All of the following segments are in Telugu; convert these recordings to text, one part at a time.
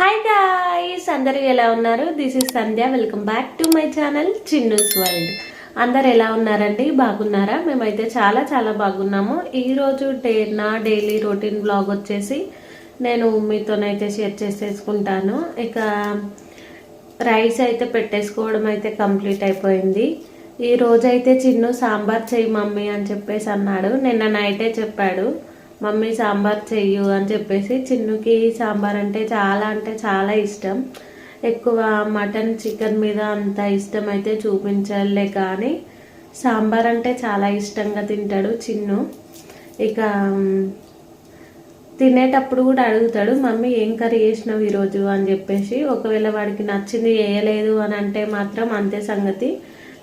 హాయ్ గాయ్స్ అందరూ ఎలా ఉన్నారు? This is Sandhya welcome back to my channel Chinnu's world అందరు ఎలా ఉన్నారండి? బాగున్నారా? మేమైతే చాలా చాలా బాగున్నాము. ఈరోజు డే నా డైలీ రొటీన్ బ్లాగ్ వచ్చేసి నేను మీతోనైతే షేర్ చేసేసుకుంటాను. ఇక రైస్ అయితే పెట్టేసుకోవడం అయితే కంప్లీట్ అయిపోయింది. ఈ రోజైతే చిన్ను సాంబార్ చేయి మమ్మీ అని చెప్పేసి అన్నాడు. నిన్న నైటే చెప్పాడు. మమ్మీ సాంబార్ చెయ్యు అని చెప్పేసి చిన్నుకి సాంబార్ అంటే చాలా అంటే చాలా ఇష్టం. ఎక్కువ మటన్ చికెన్ మీద అంత ఇష్టం అయితే చూపించలే కానీ సాంబార్ అంటే చాలా ఇష్టంగా తింటాడు చిన్ను. ఇక తినేటప్పుడు కూడా అడుగుతాడు మమ్మీ ఏం కర్రీ చేసినావు ఈరోజు? అని చెప్పేసి ఒకవేళ వాడికి నచ్చింది వేయలేదు అని అంటే మాత్రం అంతే సంగతి.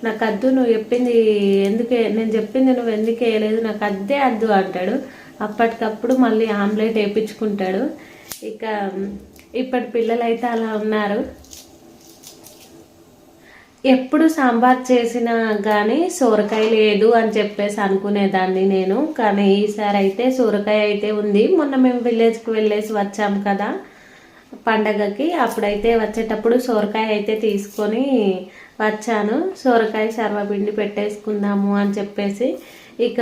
నాకు అద్దు నువ్వు చెప్పింది ఎందుకే నేను చెప్పింది నువ్వు ఎందుకు వేయలేదు నాకు అద్దే అద్దు అంటాడు. అప్పటికప్పుడు మళ్ళీ ఆమ్లెట్ వేయించుకుంటాడు ఇక ఇప్పటి పిల్లలు అయితే అలా ఉన్నారు. ఎప్పుడు సాంబార్ చేసినా కానీ సోరకాయ లేదు అని చెప్పేసి అనుకునేదాన్ని నేను. కానీ ఈసారి అయితే సోరకాయ అయితే ఉంది. మొన్న మేము విలేజ్కి వెళ్ళేసి వచ్చాం కదా పండగకి. అప్పుడైతే వచ్చేటప్పుడు సోరకాయ అయితే తీసుకొని వచ్చాను. సోరకాయ సర్వపిండి పెట్టేసుకుందాము అని చెప్పేసి. ఇక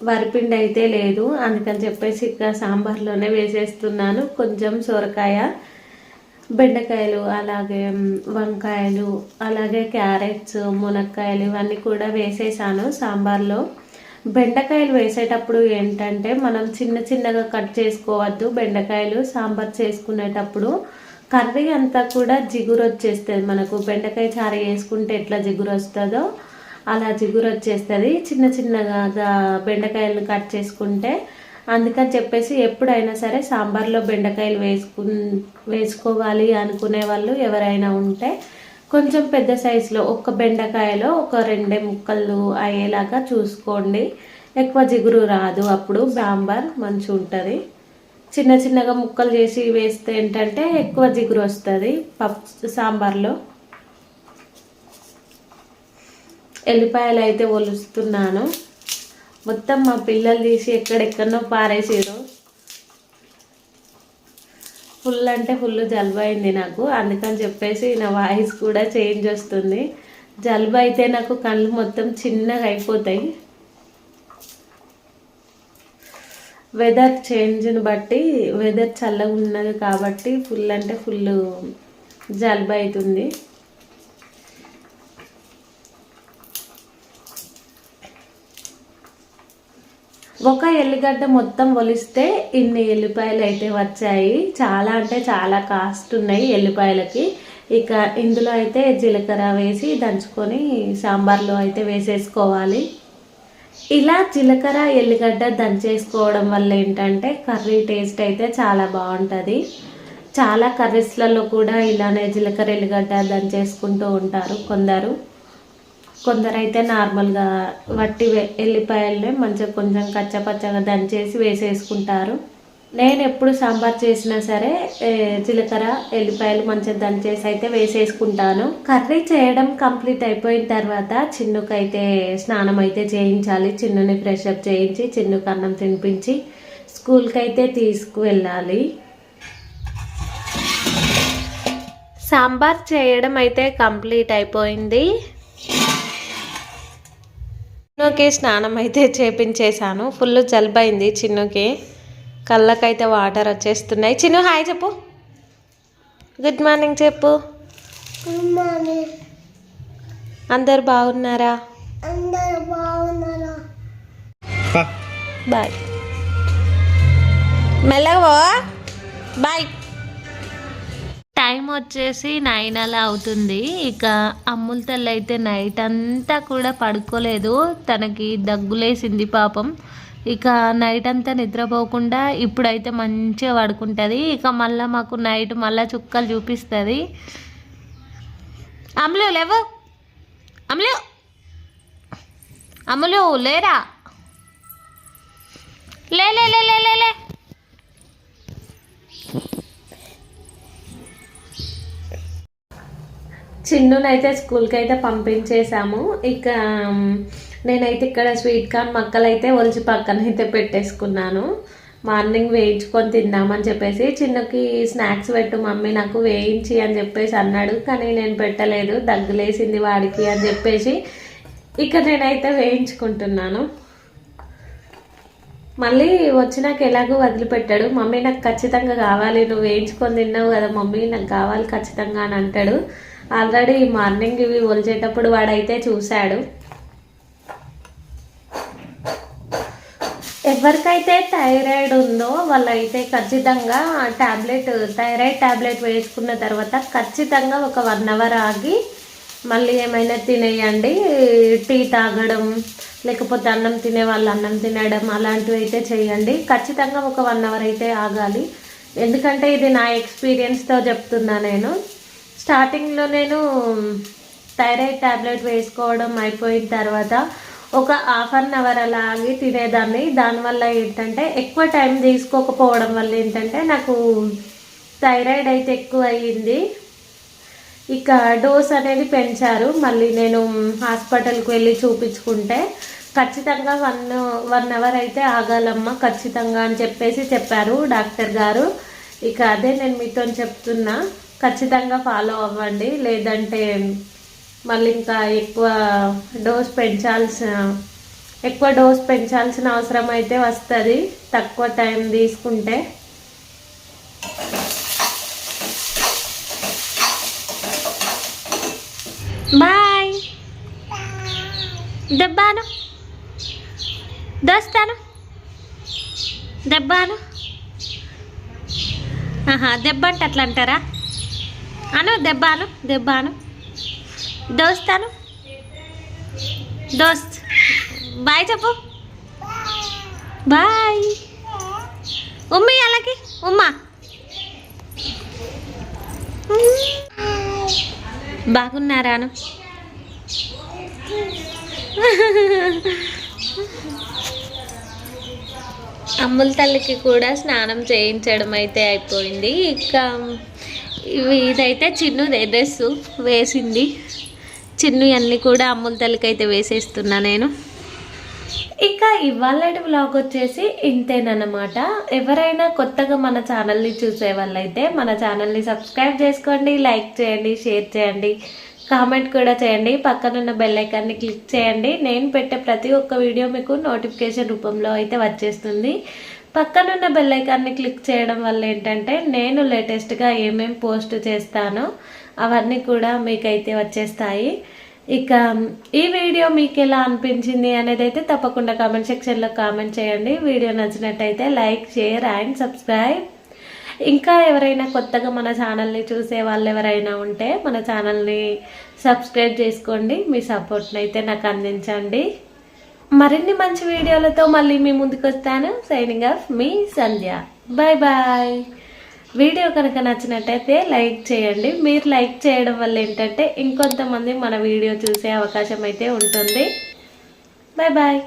వరిపిండి అయితే లేదు. అందుకని చెప్పేసి ఇక సాంబార్లోనే వేసేస్తున్నాను. కొంచెం సొరకాయ బెండకాయలు అలాగే వంకాయలు అలాగే క్యారెట్స్ మునక్కాయలు ఇవన్నీ కూడా వేసేసాను సాంబార్లో. బెండకాయలు వేసేటప్పుడు ఏంటంటే మనం చిన్న చిన్నగా కట్ చేసుకోవద్దు. బెండకాయలు సాంబార్ చేసుకునేటప్పుడు కర్రీ అంతా కూడా జిగురు వచ్చేస్తుంది మనకు. బెండకాయ చారు వేసుకుంటే ఎట్లా జిగురు వస్తుందో అలా జిగురు వచ్చేస్తుంది చిన్న చిన్నగా బెండకాయలను కట్ చేసుకుంటే అందుకని చెప్పేసి ఎప్పుడైనా సరే సాంబార్లో బెండకాయలు వేసుకు వేసుకోవాలి అనుకునే వాళ్ళు ఎవరైనా ఉంటే కొంచెం పెద్ద సైజులో ఒక బెండకాయలో ఒక రెండే ముక్కలు అయ్యేలాగా చూసుకోండి. ఎక్కువ జిగురు రాదు. అప్పుడు బాంబార్ మంచిగా ఉంటుంది చిన్న చిన్నగా ముక్కలు చేసి వేస్తే ఏంటంటే ఎక్కువ జిగురు వస్తుంది పప్పు సాంబార్లో. ఎల్లిపాయలు అయితే ఒలుస్తున్నాను. మొత్తం మా పిల్లలు తీసి ఎక్కడెక్కడనో పారేసారు ఫుల్ అంటే ఫుల్ జలుబు అయింది నాకు. అందుకని చెప్పేసి నా వాయిస్ కూడా చేంజ్ వస్తుంది. జలుబు అయితే నాకు కళ్ళు మొత్తం చిన్నగా అయిపోతాయి. వెదర్ చేంజ్ని బట్టి వెదర్ చల్లగా ఉన్నది కాబట్టి ఫుల్ అంటే ఫుల్ జలుబు అవుతుంది. ఒక ఎల్లిగడ్డ మొత్తం ఒలిస్తే ఇన్ని ఎల్లిపాయలు అయితే వచ్చాయి. చాలా అంటే చాలా కాస్ట్ ఉన్నాయి ఎల్లిపాయలకి. ఇక ఇందులో అయితే జీలకర్ర వేసి దంచుకొని సాంబార్లో అయితే వేసేసుకోవాలి. ఇలా జీలకర్ర ఎల్లిగడ్డ దంచేసుకోవడం వల్ల ఏంటంటే కర్రీ టేస్ట్ అయితే చాలా బాగుంటుంది. చాలా కర్రీస్లలో కూడా ఇలానే జీలకర్ర ఎల్లిగడ్డ దంచేసుకుంటూ ఉంటారు కొందరు. కొందరైతే నార్మల్గా వట్టి వె- ఎల్లిపాయలనే మంచిగా కొంచెం కచ్చపచ్చగా దంచేసి వేసేసుకుంటారు. నేను ఎప్పుడు సాంబార్ చేసినా సరే జీలకర్ర ఎల్లిపాయలు మంచిగా దంచేసి అయితే వేసేసుకుంటాను. కర్రీ చేయడం కంప్లీట్ అయిపోయిన తర్వాత చిన్నుకైతే స్నానం అయితే చేయించాలి. చిన్నుని ఫ్రెష్ అప్ చేయించి చిన్నుకు అన్నం తినిపించి స్కూల్కి అయితే తీసుకువెళ్ళాలి. సాంబార్ చేయడం అయితే కంప్లీట్ అయిపోయింది. చిన్నుకి స్నానం అయితే చేపించేశాను. ఫుల్ జలుబైంది చిన్నుకి. కళ్ళకైతే వాటర్ వచ్చేస్తున్నాయి. చిన్ను హాయ్ చెప్పు. గుడ్ మార్నింగ్ చెప్పు. Good morning. అందరు బాగున్నారా? అందరూ బాగున్నారా? బాయ్. మెల్లగా పోవా బాయ్. టైం వచ్చేసి నైన్ అలా అవుతుంది. ఇక అమ్ముల తల్లి అయితే నైట్ అంతా కూడా పడుకోలేదు. తనకి దగ్గులేసింది పాపం. ఇక నైట్ అంతా నిద్రపోకుండా ఇప్పుడైతే మంచిగా పడుకుంటుంది. ఇక మళ్ళీ మాకు నైట్ మళ్ళీ చుక్కలు చూపిస్తుంది. అమ్ములు లేవు. అమ్ములు. అమ్ములు లేరా? లే లే లే లే లే చిన్నునైతే స్కూల్కి అయితే పంపించేశాము. ఇక నేనైతే ఇక్కడ స్వీట్ కార్న్ మక్కలైతే ఒలిచి పక్కన అయితే పెట్టేసుకున్నాను. మార్నింగ్ వేయించుకొని తిందామని చెప్పేసి చిన్నకి స్నాక్స్ పెట్టు మమ్మీ నాకు వేయించి అని చెప్పేసి అన్నాడు. కానీ నేను పెట్టలేదు. దగ్గులేసింది వాడికి అని చెప్పేసి ఇక నేనైతే వేయించుకుంటున్నాను. మళ్ళీ వచ్చినాక ఎలాగో వదిలిపెట్టాడు. మమ్మీ నాకు ఖచ్చితంగా కావాలి. నువ్వు వేయించుకొని తిన్నావు కదా మమ్మీ నాకు కావాలి ఖచ్చితంగా అని అంటాడు. ఆల్రెడీ మార్నింగ్ ఇవి ఒలిచేటప్పుడు వాడైతే చూశాడు. ఎవరికైతే థైరాయిడ్ ఉందో వాళ్ళైతే ఖచ్చితంగా ట్యాబ్లెట్ థైరాయిడ్ ట్యాబ్లెట్ వేసుకున్న తర్వాత ఖచ్చితంగా ఒక వన్ అవర్ ఆగి మళ్ళీ ఏమైనా తినేయండి. టీ తాగడం లేకపోతే అన్నం తినే వాళ్ళు అన్నం తినడం అలాంటివి అయితే చేయండి. ఖచ్చితంగా ఒక వన్ అవర్ అయితే ఆగాలి. ఎందుకంటే ఇది నా ఎక్స్పీరియన్స్తో చెప్తున్నా నేను. స్టార్టింగ్లో నేను థైరాయిడ్ ట్యాబ్లెట్ వేసుకోవడం అయిపోయిన తర్వాత ఒక హాఫ్ అన్ అవర్ అలా ఆగి తినేదాన్ని దానివల్ల ఏంటంటే ఎక్కువ టైం తీసుకోకపోవడం వల్ల ఏంటంటే నాకు థైరాయిడ్ అయితే ఎక్కువ అయ్యింది. ఇక డోస్ అనేది పెంచారు. మళ్ళీ నేను హాస్పిటల్కి వెళ్ళి చూపించుకుంటే ఖచ్చితంగా వన్ వన్ అవర్ అయితే ఆగాలమ్మా ఖచ్చితంగా అని చెప్పేసి చెప్పారు డాక్టర్ గారు. ఇక అదే నేను మీతో చెప్తున్నా. ఖచ్చితంగా ఫాలో అవ్వండి. లేదంటే మళ్ళీ ఇంకా ఎక్కువ డోస్ పెంచాల్సిన ఎక్కువ డోస్ పెంచాల్సిన అవసరం అయితే వస్తుంది. తక్కువ టైం తీసుకుంటే. బాయ్ దెబ్బాను. దోస్తాను. దెబ్బాను. ఆహా దెబ్బ అంటే అట్లా అంటారా? అను దెబ్బాను దెబ్బాను. దోస్తాను. దోస్త్. బాయ్ చెప్పు. బాయ్. ఉమ్మి అలాగే ఉమ్మా. బాగున్నారాను అమ్ముల తల్లికి కూడా స్నానం చేయించడం అయితే అయిపోయింది. ఇక ఇదైతే చిన్ను డ్రెస్ వేసింది. చిన్ను అన్నీ కూడా అమ్ముల తల్లికైతే అయితే వేసేస్తున్నా నేను. ఇక ఇవాళ వ్లాగ్ వచ్చేసి ఇంతేనమాట ఎవరైనా కొత్తగా మన ఛానల్ని చూసే వాళ్ళైతే మన ఛానల్ని సబ్స్క్రైబ్ చేసుకోండి లైక్ చేయండి షేర్ చేయండి కామెంట్ కూడా చేయండి. పక్కనున్న బెల్లైకాన్ని క్లిక్ చేయండి. నేను పెట్టే ప్రతి ఒక్క వీడియో మీకు నోటిఫికేషన్ రూపంలో అయితే వచ్చేస్తుంది. పక్కనున్న బెల్లైకాన్ని క్లిక్ చేయడం వల్ల ఏంటంటే నేను లేటెస్ట్గా ఏమేం పోస్ట్ చేస్తానో అవన్నీ కూడా మీకైతే వచ్చేస్తాయి. ఇక ఈ వీడియో మీకు ఎలా అనిపించింది అనేది అయితే తప్పకుండా కామెంట్ సెక్షన్లో కామెంట్ చేయండి. వీడియో నచ్చినట్టయితే లైక్ షేర్ అండ్ సబ్స్క్రైబ్ ఇంకా ఎవరైనా కొత్తగా మన ఛానల్ని చూసే వాళ్ళు ఎవరైనా ఉంటే మన ఛానల్ని సబ్స్క్రైబ్ చేసుకోండి. మీ సపోర్ట్ని అయితే నాకు అందించండి. మరిన్ని మంచి వీడియోలతో మళ్ళీ మీ ముందుకు వస్తాను. సైనింగ్ ఆఫ్ మీ సంధ్య. బాయ్ బాయ్ వీడియో కనుక నచ్చినట్టయితే లైక్ చేయండి. మీరు లైక్ చేయడం వల్ల ఏంటంటే ఇంకొంతమంది మన వీడియో చూసే అవకాశం అయితే ఉంటుంది. Bye bye